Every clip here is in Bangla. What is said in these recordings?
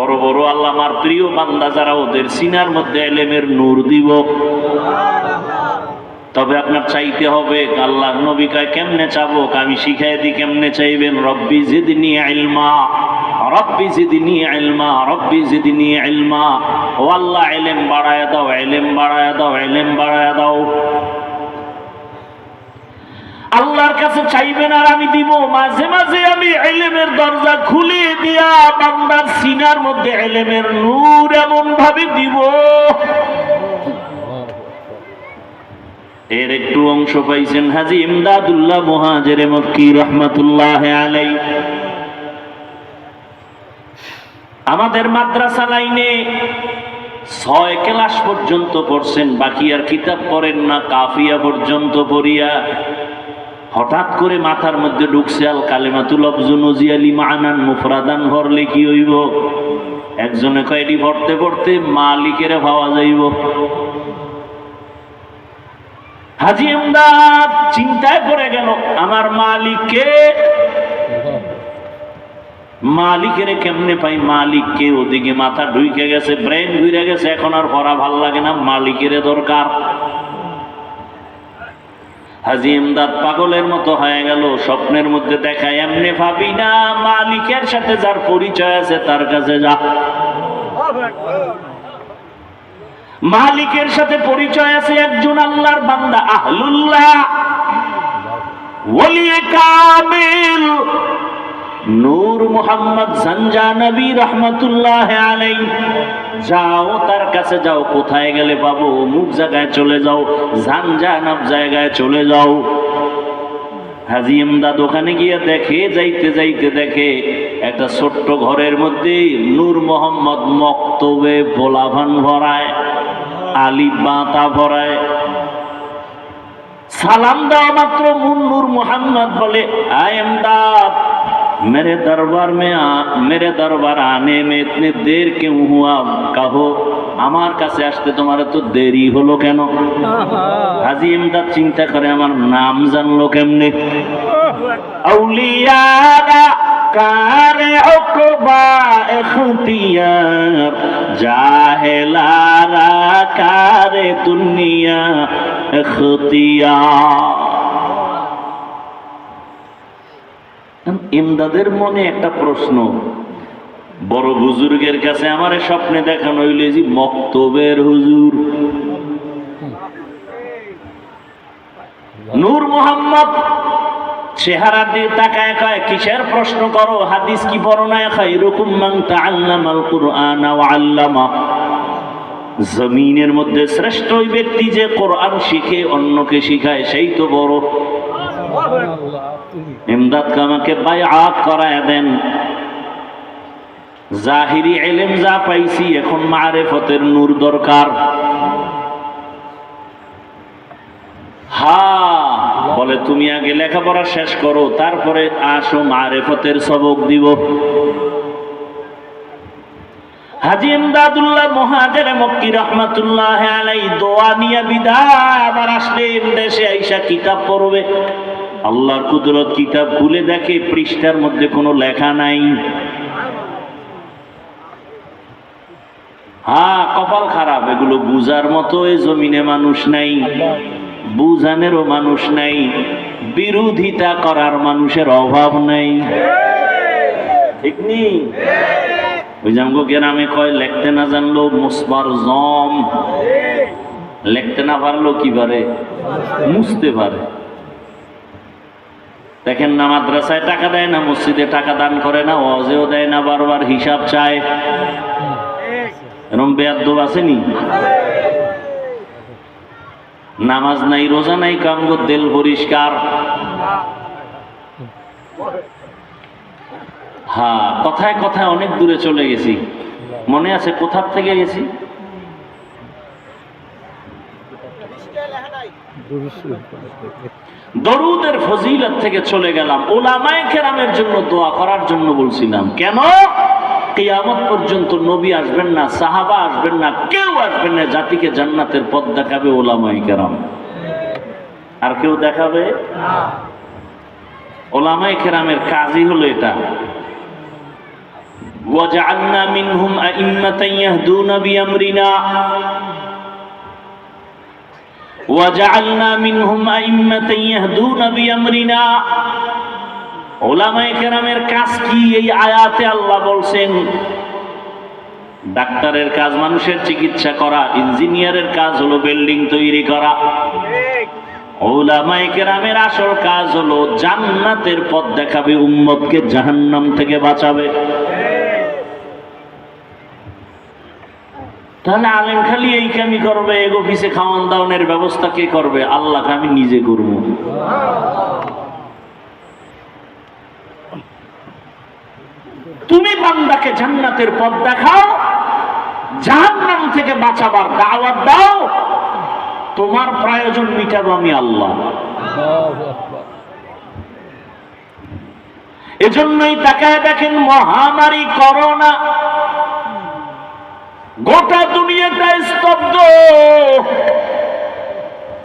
বড় বড় আল্লাহ আমার প্রিয় বান্দা যারা ওদের সিনার মধ্যে এলেমের নূর দিব। তবে আপনার চাইতে হবে আল্লাহ নবী কয়, কেমনে চাবো? আমি শিখাই দিই কেমনে চাইবেন? রব্বি জিদনি ইলমা, রব্বি জিদনি ইলমা, রব্বি জিদনি ইলমা। ও আল্লাহ, এলেম বাড়ায় দাও, এলেম বাড়ায় দাও, এলেম বাড়ায় দাও। আল্লাহর কাছে চাইবেন আর আমি দিব। মাঝে মাঝে আমি এলেমের দরজা খুলে দিয়া বান্দার সিনার মধ্যে এলেমের নূর এমন ভাবে দিব। এর একটু অংশ পাইছেন হাজি ইমদাদুল্লাহ মহাজের মক্কি রহমাতুল্লাহ আলাই আমাদের মাদ্রাসা লাইনে ছয় ক্লাস পর্যন্ত পড়ছেন, বাকি আর কিতাব পড়েন না, কাফিয়া পর্যন্ত পড়িয়া হঠাৎ করে মাথার মধ্যে ঢুকছে আল কালেমাতুল অবজুনজি আলী মানান মুফরাদান ভরলে কি হইব। একজনে কয়টি পড়তে পড়তে মালিকের ভাবা যাইব। হাজি এমদাদ চিন্তায় পড়ে গেল, আমার মালিককে, মালিকের কেমনে পাই? মালিককে ওদিকে মাথা ঢুকে গেছে ব্রেন ঘুরে গেছে, এখন আর পড়া ভালো লাগে না, মালিকের দরকার। হাজি দাদ পাগলের মতো হয়ে গেল, স্বপ্নের মধ্যে দেখা এমনি ভাবি না, মালিকের সাথে যার পরিচয় আছে তার কাছে যা। মালিকের সাথে পরিচয় আছে একজন আল্লাহর বান্দা, আহলুল্লাহ। নূর মোহাম্মদ সঞ্জা নবী রহমতুল্লাহ আলাই। যাও তার কাছে যাও, কোথায় গেলে পাবো? অমুক জায়গায় চলে যাও জানজানব জায়গায় চলে যাও। হাজি এমদাদ ওখানে গিয়ে দেখে, যাইতে যাইতে দেখে, একটা ছোট্ট ঘরের মধ্যে নূর মোহাম্মদ মক্তবে বোলাভান ভরায়, আলি বাতা ভরায়। সালাম দেওয়া মাত্র মুন্নুর মোহাম্মদ বলে, আয় এমদাদ मेरे दरबार में आ, मेरे दरबार आने में इतने देर क्यों हुआ कहो আমার কাছে আসতে তোমার তো দেরি হলো কেন হাজি ইমদাদ চিন্তা করে আমার নাম জানলো কেমনে আউলিয়ারা কারে উকবা ইখতিয়ার জাহেলারা কারে দুনিয়া ইখতিয়ার ইমদাদের মনে একটা প্রশ্ন, বড় বুজুর্গের কাছে আমার স্বপ্নে দেখানো হইলে যে মক্তবের হুজুর। নূর মোহাম্মদ চেহারা দিয়ে তাকায় কয়, কিসের প্রশ্ন করো? হাদিস কি পড়ো না এরকম মান তাআল্লামাল কুরআন ওয়া আল্লামা। জমিনের মধ্যে শ্রেষ্ঠ ওই ব্যক্তি যে কোরআন শিখে, অন্যকে শিখায়, সেই তো বড়। ইমদাদকে আমাকে বায়াত করায় দেন। জাহিরি এলেম যা পাইছি, এখন মারেফতের নূর দরকার। হা, বলে, তুমি আগে লেখাপড়া শেষ করো, তারপরে আসো, মারেফতের সবক দিব। আল্লাহর কুদরত কিতাব খুলে দেখে, পৃষ্ঠার মধ্যে লেখা নাই। হ্যাঁ কপাল খারাপ, এগুলো বুঝার মতো এই জমিনে মানুষ নাই, বুঝানেরও মানুষ নাই, বিরোধিতা করার মানুষের অভাব নাই। ঠিক নেই ওই জামগো গ্রামে কয়, লিখতে না জানলো মুসবার জম। লিখতে না পারল কি পারে? মুছতে পারে। দেখেন না মাদ্রাসায় টাকা দেয় না, মসজিদে টাকা দান করে না অজেও দেয় না, বারবার হিসাব চায়। এরম বেয়াদ্দব আসেনি নামাজ নাই, রোজা নাই, কামগো দেল পরিষ্কার। হ্যাঁ কথায় কথায় অনেক দূরে চলে গেছি। মনে আছে কোথার থেকে গেছি? দরুদের ফজিলত থেকে চলে গেলাম। ওলামায়ে কেরামের জন্য দোয়া করার জন্য বলছিলাম। কেন? কেয়ামত পর্যন্ত নবী আসবেন না সাহাবা আসবেন না কেউ আসবেন না জাতিকে জান্নাতের পথ দেখাবে ওলামায়ে কেরাম। আর কেউ দেখাবে? ওলামায়ে কেরামের কাজই হলো এটা। وجعلنا منهم أئمة يهدون بأمرنا وجعلنا منهم أئمة يهدون بأمرنا ওলামায়ে কেরামের কাজ কি এই আয়াতে আল্লাহ বলছেন ডাক্তারের কাজ মানুষের চিকিৎসা করা ইঞ্জিনিয়ারের কাজ হলো বিল্ডিং তৈরি করা ওলামায়ে কেরামের আসল কাজ হলো জান্নাতের পথ দেখাবে উম্মতকে জাহান্নাম থেকে বাঁচাবে তাহলে আলেম খালি এই কামি করবে এক অফিসে খাওয়ান দাওয়ানের ব্যবস্থা কে করবে? আল্লাহ আমি নিজে করব। তুমি বান্দাকে জান্নাতের পথ দেখাও, জাহান্নাম থেকে বাঁচাবার দাওয়াত দাও, তোমার প্রয়োজন মিটাবো আমি আল্লাহ। এজন্যই তাকায় দেখেন, মহামারী করোনা। গোটা দুনিয়াটা স্তব্ধ।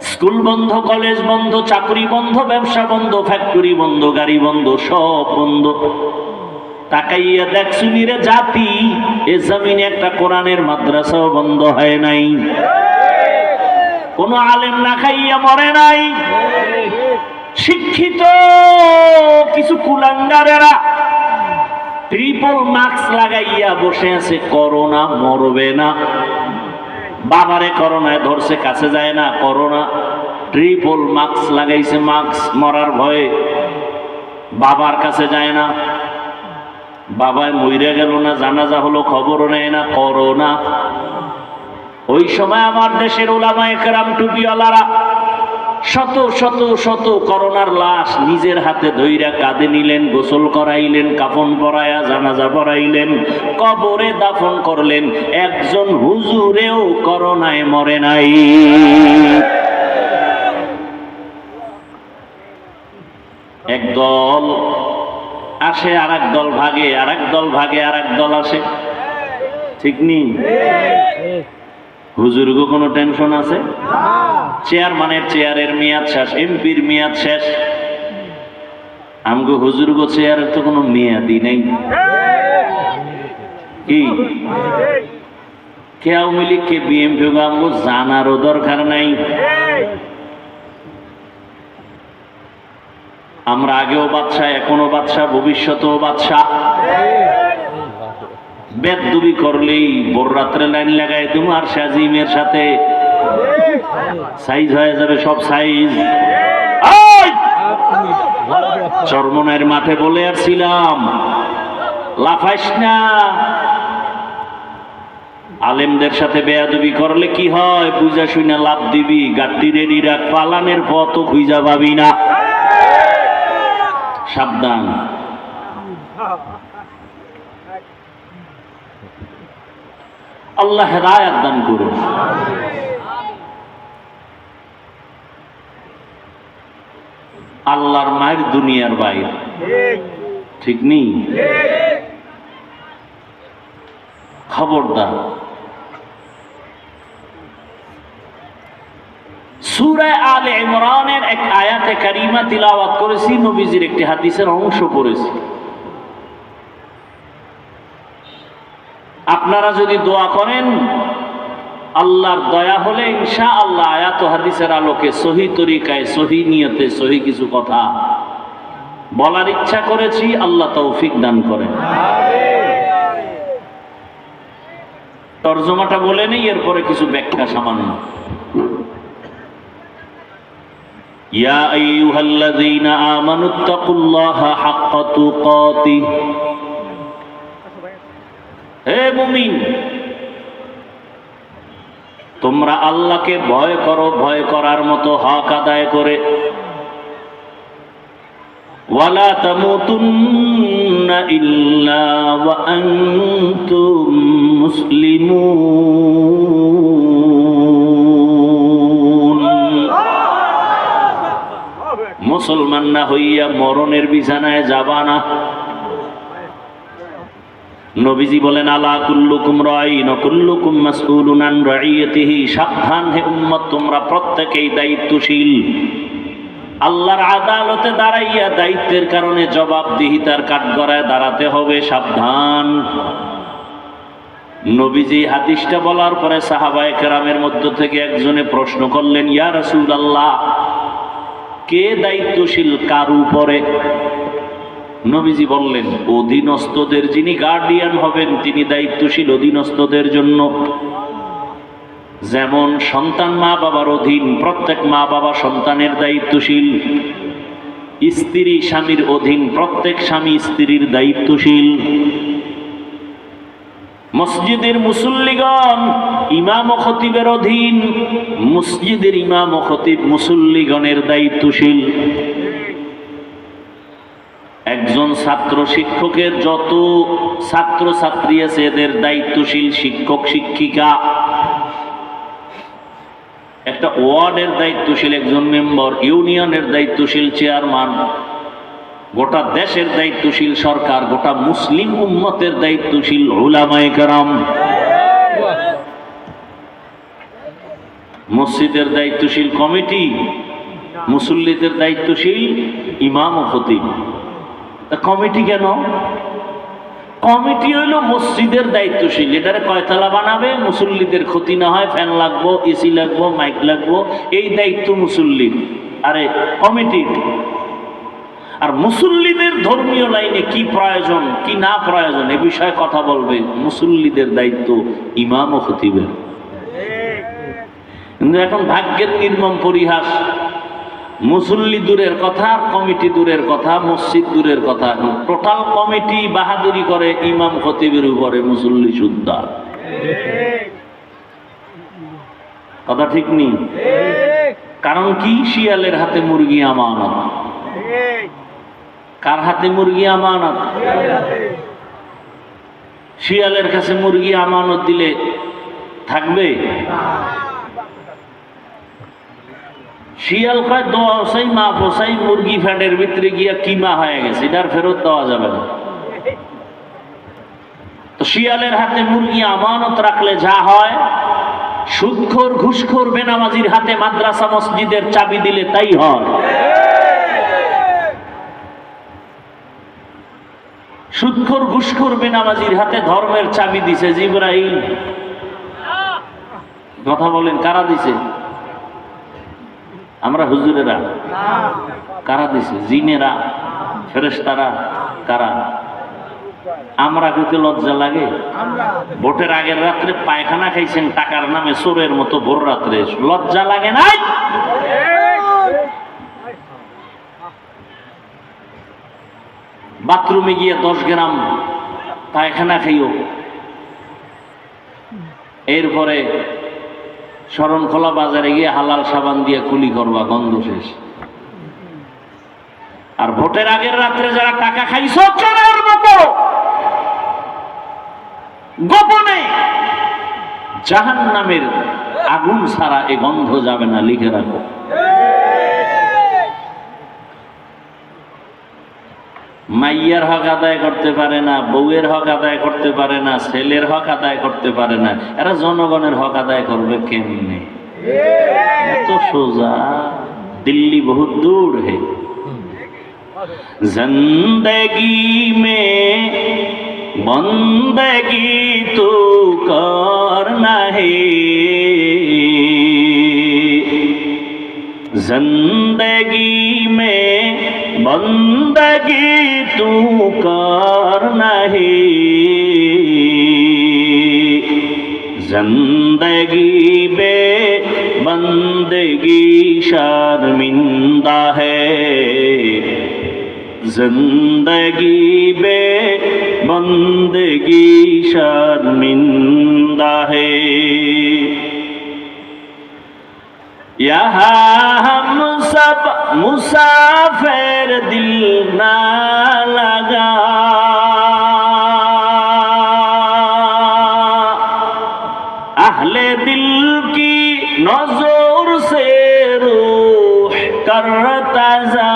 স্কুল বন্ধ, কলেজ বন্ধ, চাকরি বন্ধ, ব্যবসা বন্ধ, ফ্যাক্টরি বন্ধ, গাড়ি বন্ধ, সব বন্ধ। তাকাইয়া দেখ সুনিরে জাতি, এ জমিনে একটা কোরআনের মাদ্রাসাও বন্ধ হয় নাই। কোন আলেম না খাইয়া মরে নাই। শিক্ষিত, কিছু কুলাঙ্গারেরা ট্রিপল মাস্ক লাগাইয়া বসে আছে, করোনা মরবে না। বাবারে করোনায় ধরছে, কাছে যায় না, করোনা। ট্রিপল মাস্ক লাগাইছে মাস্ক মরার ভয়ে। বাবার কাছে যায় না। বাবায় মইরা গেল না, জানাজা হলো, খবরও নেয় না, করোনা। ওই সময় আমার দেশের ওলামায় কেরাম টুপিওয়ালারা শত শত শত করোনার লাশ নিজের হাতে ধইরা কাঁধে নিলেন, গোসল করাইলেন, কাফন পরায়া, জানাজা পরাইলেন, কবরে দাফন করলেন। একজন হুজুরেও করোনায় মরে নাই। একদল আসে আর দল ভাগে আর দল ভাগে আর দল আসে। ঠিক নেই? হুজুরগো কোনো টেনশন আছে? চেয়ারম্যানের চেয়ারের মেয়াদ শেষ, এমপির মেয়াদ শেষ। আমগো হুজুরগো চেয়ারের তো কোনো মেয়াদই নেই। কি? কে আওয়ামী লীগ, কে বিএমপি আমগো জানারও দরকার নাই। আমরা আগেও বাদশা এখনও বাদশা ভবিষ্যতেও বাদশা বেদুবি করলেই বড় রাত্রে লাইন লাগাই তুমি আর শাজিমের সাথে সাইজ হয়ে যাবে সব সাইজ। চরমনের মাঠে বলে আসছিলাম, লাফাইস না। আলেমদের সাথে বেয়াদবি করলে কি হয়? পূজা শুনে লাভ দিবি গাড়ি রেডি রাখ, পালানের পথ খুঁজা পাবি না। সাবধান। আল্লাহ হেদায়াত দান করুন। আল্লাহর মায়ের দুনিয়ার বাইরে। ঠিক নেই? খবরদার। সুরায় আলে ইমরানের এক আয়াতে কারিমা তিলাওয়াত করেছি, নবীজির একটি হাদিসের অংশ পড়েছি। আপনারা যদি দোয়া করেন, আল্লাহর দয়া হলে ইনশা আল্লাহ আয়াত হাদিসের আলোকে সহি তরিকায়, সহি নিয়তে সহি কিছু কথা বলার ইচ্ছা করেছি, আল্লাহ তৌফিক দান করেন। তর্জমাটা বলে নেই, এরপরে কিছু ব্যাখ্যা সামান্য। ইয়া আইয়ুহাল্লাযীনা আমানুত্তাকুল্লাহা হাক্কা তুকাতিহি। হে মুমিন, তোমরা আল্লাহকে ভয় করো, ভয় করার মতো হক আদায় করে। ওয়ালা মুসলমান। না হইয়া মরণের বিছানায় যাবা না। নবীজি বলেন, আলা কুল্লুকুম রাইন কুল্লুকুম মাসউলুন আন রাইয়াতিহি সাবধান হে উম্মত, তোমরা প্রত্যেকেই দায়িত্বশীল। আল্লাহর আদালতে দাঁড়াইয়া দায়িত্বের কারণে জবাবদিহিতার কাঠগড়ায় দাঁড়াতে হবে, সাবধান। নবীজি হাদিসটা বলার পরে সাহাবায়ে কেরামের মধ্য থেকে একজনে প্রশ্ন করলেন, ইয়া রাসূল আল্লাহ কে দায়িত্বশীল কার উপরে? নবীজি বললেন, অধীনস্থদের যিনি গার্ডিয়ান হবেন, তিনি দায়িত্বশীল অধীনস্থদের জন্য। যেমন সন্তান মা বাবার অধীন, প্রত্যেক মা বাবা সন্তানের দায়িত্বশীল। স্ত্রী স্বামীর অধীন, প্রত্যেক স্বামী স্ত্রীর দায়িত্বশীল। মসজিদের মুসল্লিগণ ইমাম খতিবের অধীন, মসজিদের ইমাম খতিব মুসল্লিগণের দায়িত্বশীল। একজন ছাত্র শিক্ষকের যত ছাত্র ছাত্রী আছে, এদের দায়িত্বশীল শিক্ষক, শিক্ষিকা। একটা ওয়ার্ডের দায়িত্বশীল একজন মেম্বার, ইউনিয়নের দায়িত্বশীল চেয়ারম্যান, গোটা দেশের দায়িত্বশীল সরকার, গোটা মুসলিম উম্মতের দায়িত্বশীল উলামায়ে কারাম। মসজিদের দায়িত্বশীল কমিটি, মুসল্লিদের দায়িত্বশীল ইমাম ও খতিব। কমিটি কেন? কমিটি হইল মসজিদের দায়িত্বশীল এটারে কয়তলা বানাবে? মুসল্লিদের ক্ষতি না হয়, ফ্যান লাগবো, এসি লাগবো, মাইক লাগবো, এই দায়িত্ব মুসল্লির। আরে কমিটির। আর মুসল্লিদের ধর্মীয় লাইনে কি প্রয়োজন, কি না প্রয়োজন, এ বিষয়ে কথা বলবে। মুসল্লিদের দায়িত্ব ইমাম ও খতিবের। কিন্তু এখন ভাগ্যের নির্মম পরিহাস মুসল্লি দূরের কথা, কমিটি দূরের কথা, মসজিদ দূরের কথা। টোটাল কমিটি বাহাদুরি করে ইমাম খতিবের উপরে মুসল্লি সুদ্দা কথা ঠিক নেই? কারণ কি? শিয়ালের হাতে মুরগি আমানত। কার হাতে মুরগি আমানত? শিয়ালের কাছে মুরগি আমানত দিলে থাকবে? শিয়াল কয় দোয়া ওসাই মা ফোসাই মুরগি ফ্যাটের ভিতরে গিয়া কিমা হয়ে গেছে এটার ফেরত দেওয়া যাবে না। তো শিয়ালের হাতে মুরগি আমানত রাখলে যা হয় সুদখোর ঘুষখোর, বেনামাজির হাতে মাদ্রাসা মসজিদের চাবি দিলে তাই হয়। সুদখোর ঘুষখোর, বেনামাজির হাতে ধর্মের চাবি দিছে জিব্রাইল। কথা বলেন, কারা দিছে? আমরা হুজুরেরা কারা দিছে? জিনেরা, ফেরেশতারা কারা? আমরা কিন্তু লজ্জা লাগে। ভোটের আগের রাত্রে পায়খানা খাইছেন টাকার নামে চোরের মতো ভোর রাত্রে। লজ্জা লাগে নাই বাথরুমে গিয়ে দশ গ্রাম পায়খানা খাইও। এরপরে শরণখোলা বাজারে গিয়ে হালাল সাবান দিয়ে কুলি করবা, গন্ধ শেষ। আর ভোটের আগের রাত্রে যারা টাকা খাইছ চোরের মতো গোপনে জাহান নামের আগুন ছাড়া এ গন্ধ যাবে না, লিখে রাখো। মাইয়ার হক আদায় করতে পারে না, বউয়ের হক আদায় করতে পারে না, ছেলের হক আদায় করতে পারে না, এরা জনগণের হক আদায় করবে কেমনে? এত সোজা, দিল্লি বহুত দূর হে। জিন্দগি মে বন্দি তো কর নাহে। জিন্দগি মে বন্দগি तू करना है जिंदगी बे बंदगी शर्मिंदा है जिंदगी बे बंदगी शर्मिंदा है यहाँ हम মুসাফের দিল না লাগা। আহলে দিল কি নজর সে রুহ কর তাজা।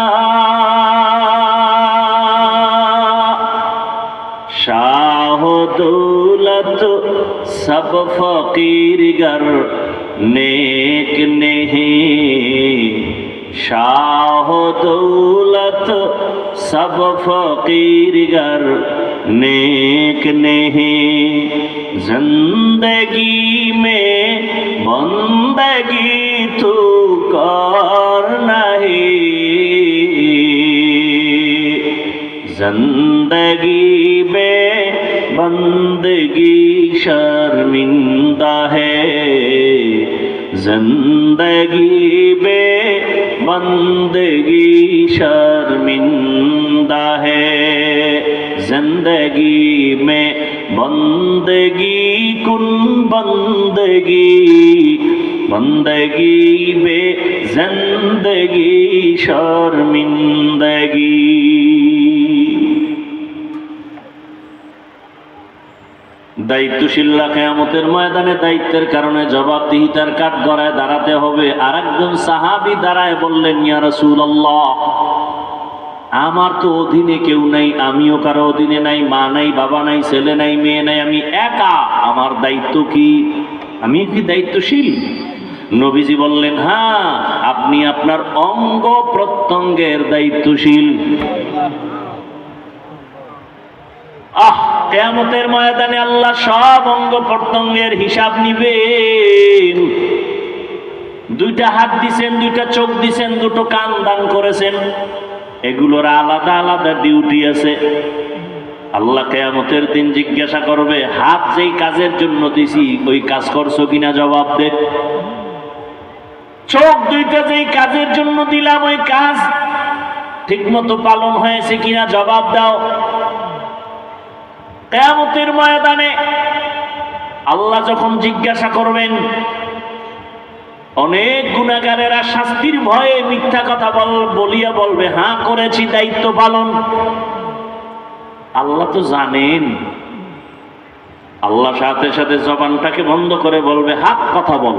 শাহ দৌলত সব ফকির গর নেক নেহী। शाह दौलत सब फकीर गर नेक नहीं। ज़िंदगी में बंदगी तू कर नहीं। ज़िंदगी में बंदगी शर्मिंदा है। ज़िंदगी बंदगी शर्मिंदा है। ज़िंदगी में बंदगी कुन बंदगी। बंदगी में ज़िंदगी शर्मिंदगी। দায়িত্বশীলরা কেয়ামতের ময়দানে দায়িত্বের কারণে জবাবদিহিতার কাঠ গড়ায় দাঁড়াতে হবে। আর একজন সাহাবি দাঁড়ায় বললেন, ইয়া রাসূলুল্লাহ, আমার তো অধীনে কেউ নাই, আমিও কারও অধীনে নাই, মা নাই, বাবা নাই, ছেলে নাই, মেয়ে নাই, আমি একা। আমার দায়িত্ব কি? আমি কি দায়িত্বশীল? নবীজি বললেন হ্যাঁ আপনি আপনার অঙ্গ প্রত্যঙ্গের দায়িত্বশীল। কেয়ামতের ময়দানে আল্লাহ সব অঙ্গ প্রত্যঙ্গের হিসাব নিবেন। দুইটা হাত দিছেন, দুইটা চোখ দিছেন, দুটো কান দান করেছেন। এগুলোর আলাদা আলাদা ডিউটি আছে। আল্লাহ কেয়ামতের দিন জিজ্ঞাসা করবে, হাত যেই কাজের জন্য দিছি, ওই কাজ করছ কিনা জবাব দে। চোখ দুইটা যেই কাজের জন্য দিলাম, ওই কাজ ঠিকমতো পালন হয়েছে কিনা জবাব দাও। কেয়ামতের ময়দানে আল্লাহ যখন জিজ্ঞাসা করবেন, অনেক গুণাগারেরা শাস্তির ভয়ে মিথ্যা কথা বল, বলিয়া বলবে হ্যাঁ করেছি, দায়িত্ব পালন। আল্লাহ তো জানেন। আল্লাহ সাথে সাথে জবানটাকে বন্ধ করে বলবে হাত কথা বল।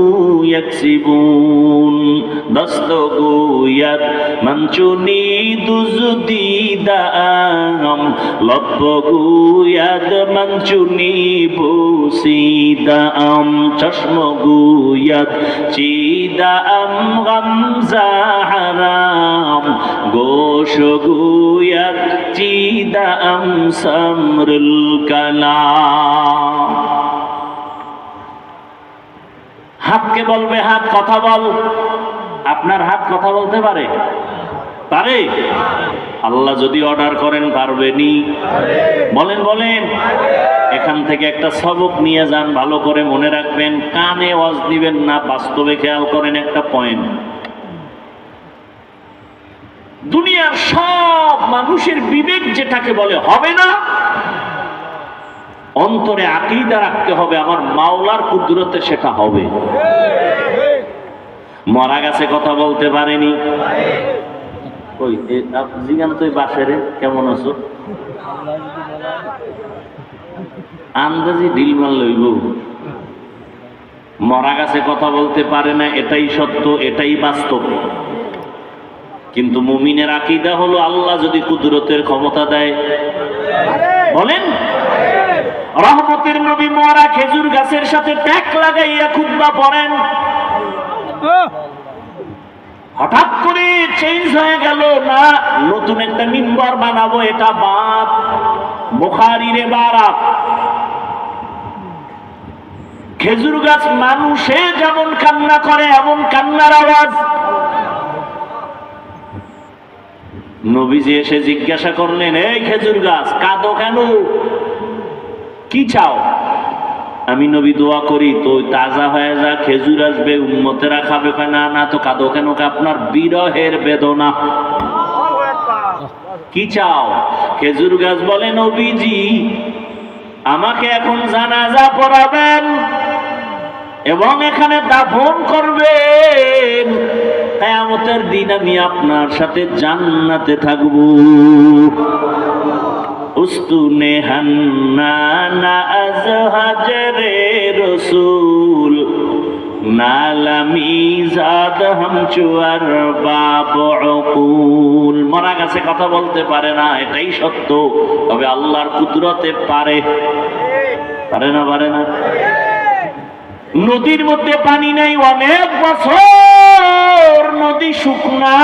يكسبون দস্তগুয়াত মঞ্চুনি দুজুদি দাম লব্বগুয়াত মঞ্চুনি বুসি দাম চশমগুয়াত চিদাম গামজা হারাম গোশগুয়াত চিদাম সমরুল কালাম হাতকে বলবে হাত, কথা বল। আপনার হাত কথা বলতে পারে? পারে? আল্লাহ যদি অর্ডার করেন পারবেনি বলেন বলেন। এখান থেকে একটা সবক নিয়ে যান, ভালো করে মনে রাখবেন। কানে ওয়াজ দিবেন না, বাস্তবে খেয়াল করেন একটা পয়েন্ট দুনিয়ার সব মানুষের বিবেক যেটাকে বলে হবে না অন্তরে আকিদা রাখতে হবে, আমার মাওলার কুদরতে সেটা হবে। মরা গাছে কথা বলতে পারেনি। ওই তুই বাসেরে কেমন আছো? আন্দাজি মার লইব। মরা গাছে কথা বলতে পারে না, এটাই সত্য, এটাই বাস্তব। কিন্তু মুমিনের আকিদা হলো আল্লাহ যদি কুদরতের ক্ষমতা দেয়। বলেন। রহমতের নবী মরা খেজুর গাছের সাথে ট্যাক লাগাইয়া খুদ্া পড়েন। হঠাৎ করে চেঞ্জ হয়ে গেল না নতুন একটা মিম্বর বানাবো এটা বাপ। বোখারি রে বারাত খেজুর গাছ মানুষে যেমন কান্না করে এমন কান্নার আওয়াজ। নবীজি এসে জিজ্ঞাসা করলেন এই খেজুর গাছ কাঁদো কেন? কি চাও? আমি নবী দোয়া করি, তো তাজা হয়ে যা খেজুর আসবে উন্মতেরা খাবে না না, তো কাঁদো কেন আপনার বিরহের বেদনা। কি চাও? খেজুর গাছ বলে নবীজি, আমাকে এখন জানাজা পড়াবেন এবং এখানে দাফন করবেন। কেয়ামতের দিন আমি আপনার সাথে জান্নাতে থাকব। উস্তুনে হান্নানা আজ হাজরে রসুল। নালামি জাদ হামচুয়ার মরা গাছে কথা বলতে পারে না, এটাই সত্য। তবে আল্লাহর কুদরতে পারে। পারে না পারে না? নদীর মধ্যে পানি নাই, অনেক বছর নদী শুকনা।